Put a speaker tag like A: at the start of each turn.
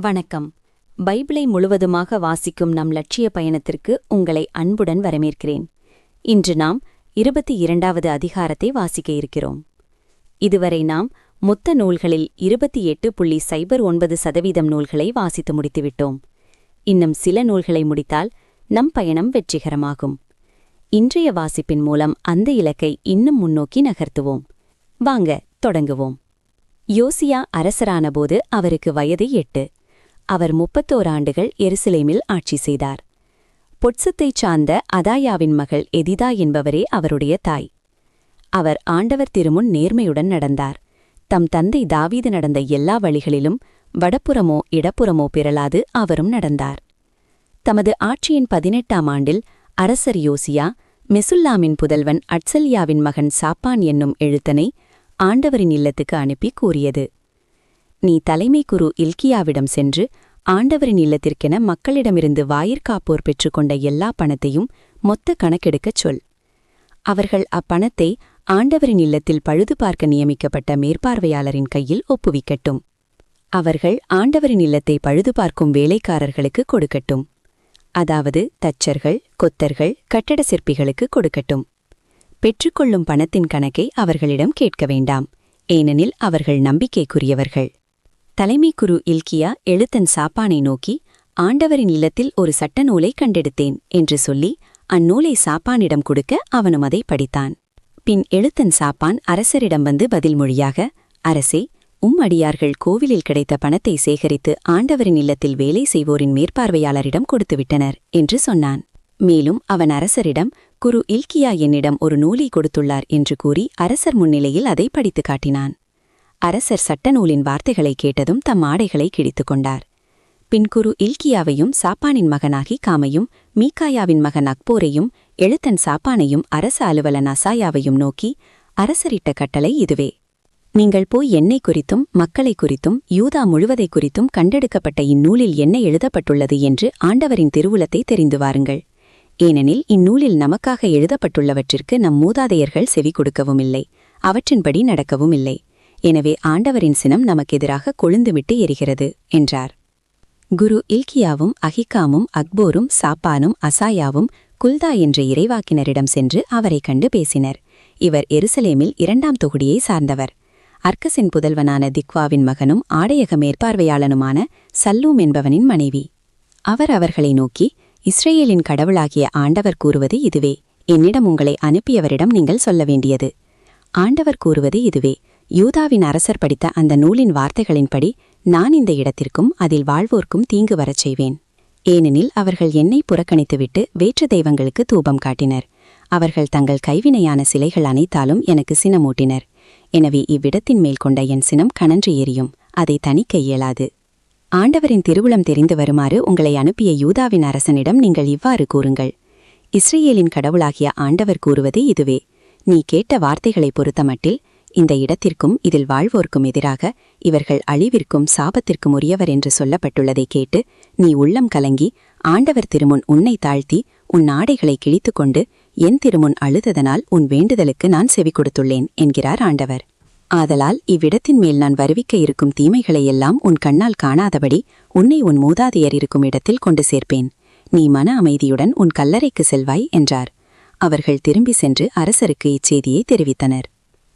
A: வணக்கம். பைபிளை முழுவதுமாக வாசிக்கும் நம் லட்சிய பயணத்திற்கு உங்களை அன்புடன் வரவேற்கிறேன். இன்று நாம் இருபத்தி இரண்டாவது அதிகாரத்தை வாசிக்க இருக்கிறோம். இதுவரை நாம் மொத்த நூல்களில் இருபத்தி எட்டு புள்ளி சைபர் ஒன்பது சதவீதம் நூல்களை வாசித்து முடித்துவிட்டோம். இன்னும் சில நூல்களை முடித்தால் நம் பயணம் வெற்றிகரமாகும். இன்றைய வாசிப்பின் மூலம் அந்த இலக்கை இன்னும் முன்னோக்கி நகர்த்துவோம். வாங்க தொடங்குவோம். யோசியா அரசரானபோது அவருக்கு வயது எட்டு. அவர் முப்பத்தோராண்டுகள் எருசலேமில் ஆட்சி செய்தார். பொட்சத்தைச் சார்ந்த அதாயாவின் மகள் எதிதா என்பவரே அவருடைய தாய். அவர் ஆண்டவர் திருமுன் நேர்மையுடன் நடந்தார். தம் தந்தை தாவீது நடந்த எல்லா வழிகளிலும் வடப்புறமோ இடப்புறமோ பிறலாது அவரும் நடந்தார். தமது ஆட்சியின் பதினெட்டாம் ஆண்டில் அரசர் யோசியா மெசுல்லாமின் புதல்வன் அட்சல்யாவின் மகன் சாப்பான் என்னும் எழுத்தனை ஆண்டவரின் இல்லத்துக்கு அனுப்பி கூறியது. நீ தலைமை குரு இல்கியாவிடம் சென்று ஆண்டவரின் இல்லத்திற்கென மக்களிடமிருந்து வாயிற்காப்போர் பெற்றுக்கொண்ட எல்லா பணத்தையும் மொத்த கணக்கெடுக்கச் சொல். அவர்கள் அப்பணத்தை ஆண்டவரின் இல்லத்தில் பழுது பார்க்க நியமிக்கப்பட்ட மேற்பார்வையாளரின் கையில் ஒப்புவிக்கட்டும். அவர்கள் ஆண்டவரின் இல்லத்தை பழுது பார்க்கும் வேலைக்காரர்களுக்கு கொடுக்கட்டும். அதாவது தச்சர்கள் கொத்தர்கள் கட்டட சிற்பிகளுக்கு கொடுக்கட்டும். பெற்றுக்கொள்ளும் பணத்தின் கணக்கை அவர்களிடம் கேட்க வேண்டாம். ஏனெனில் அவர்கள் நம்பிக்கைக்குரியவர்கள். தலைமை குரு இல்கியா எழுத்தன் சாப்பானை நோக்கி ஆண்டவரின் இல்லத்தில் ஒரு சட்ட நூலை கண்டெடுத்தேன் என்று சொல்லி அந்நூலை சாப்பானிடம் கொடுக்க அவனும் அதை படித்தான். பின் எழுத்தன் சாப்பான் அரசரிடம் வந்து பதில் மொழியாக அரசே உம் அடியார்கள் கோவிலில் கிடைத்த பணத்தை சேகரித்து ஆண்டவரின் இல்லத்தில் வேலை செய்வோரின் மேற்பார்வையாளரிடம் கொடுத்துவிட்டனர் என்று சொன்னான். மேலும் அவன் அரசரிடம் குரு இல்கியா என்னிடம் ஒரு நூலை கொடுத்துள்ளார் என்று கூறி அரசர் முன்னிலையில் அதை படித்துக் காட்டினான். அரசர் சட்ட நூலின் வார்த்தைகளை கேட்டதும் தம் ஆடைகளை கிழித்து கொண்டார். பின் குரு இல்கியாவையும் சாப்பானின் மகனாகி காமையும் மீகாயாவின் மகன் அக்போரையும் எழுத்தன் சாப்பானையும் அரச அலுவலன் அசாயாவையும் நோக்கி அரசரிட்ட கட்டளை இதுவே. நீங்கள் போய் என்னை குறித்தும் மக்களை குறித்தும் யூதா முழுவதை குறித்தும் கண்டெடுக்கப்பட்ட இந்நூலில் என்ன எழுதப்பட்டுள்ளது என்று ஆண்டவரின் திருவுலத்தை தெரிந்து வாருங்கள். ஏனெனில் இந்நூலில் நமக்காக எழுதப்பட்டுள்ளவற்றிற்கு நம் மூதாதையர்கள் செவி கொடுக்கவும் இல்லை அவற்றின்படி நடக்கவும் இல்லை எனவே ஆண்டவரின் சினம் நமக்கு எதிராக கொழுந்துவிட்டு எரிகிறது என்றார். குரு இல்கியாவும் அஹிகாமும் அக்போரும் சாப்பானும் அசாயாவும் குல்தா என்ற இறைவாக்கினரிடம் சென்று அவரை கண்டு பேசினர். இவர் எருசலேமில் இரண்டாம் தொகுதியை சார்ந்தவர். அர்க்கசின் புதல்வனான திக்வாவின் மகனும் ஆடையக மேற்பார்வையாளனுமான சல்லூம் என்பவனின் மனைவி. அவர் அவர்களை நோக்கி இஸ்ரேலின் கடவுளாகிய ஆண்டவர் கூறுவது இதுவே என்னிடம் உங்களை அனுப்பியவரிடம் நீங்கள் சொல்ல வேண்டியது. ஆண்டவர் கூறுவது இதுவே யூதாவின் அரசர் படித்த அந்த நூலின் வார்த்தைகளின்படி நான் இந்த இடத்திற்கும் அதில் வாழ்வோர்க்கும் தீங்கு வரச் செய்வேன். ஏனெனில் அவர்கள் என்னை புறக்கணித்துவிட்டு வேற்று தெய்வங்களுக்கு தூபம் காட்டினர். அவர்கள் தங்கள் கைவினையான சிலைகள் அனைத்தாலும் எனக்கு சினமூட்டினர். எனவே இவ்விடத்தின் மேல் கொண்ட என் சினம் கனன்று எரியும். அதை தணிக்க இயலாது. ஆண்டவரின் திருவுளம் தெரிந்து வருமாறு உங்களை அனுப்பிய யூதாவின் அரசனிடம் நீங்கள் இவ்வாறு கூறுங்கள். இஸ்ரேலின் கடவுளாகிய ஆண்டவர் கூறுவது இதுவே. நீ கேட்ட வார்த்தைகளை பொறுத்தமட்டில் இந்த இடத்திற்கும் இதில் வாழ்வோர்க்கும் எதிராக இவர்கள் அழிவிற்கும் சாபத்திற்கும் உரியவர் என்று சொல்லப்பட்டுள்ளதை கேட்டு நீ உள்ளம் கலங்கி ஆண்டவர் திருமுன் உன்னை தாழ்த்தி உன் ஆடைகளை கிழித்துக்கொண்டு என் திருமுன் அழுததனால் உன் வேண்டுதலுக்கு நான் செவி கொடுத்துள்ளேன் என்கிறார் ஆண்டவர். ஆதலால் இவ்விடத்தின் மேல் நான் வருவிக்க இருக்கும் தீமைகளையெல்லாம் உன் கண்ணால் காணாதபடி உன்னை உன் மூதாதையர் இருக்கும் இடத்தில் கொண்டு சேர்ப்பேன். நீ மன அமைதியுடன் உன் கல்லறைக்கு செல்வாய் என்றார். அவர்கள் திரும்பி சென்று அரசருக்கு இச்செய்தியை தெரிவித்தனர்.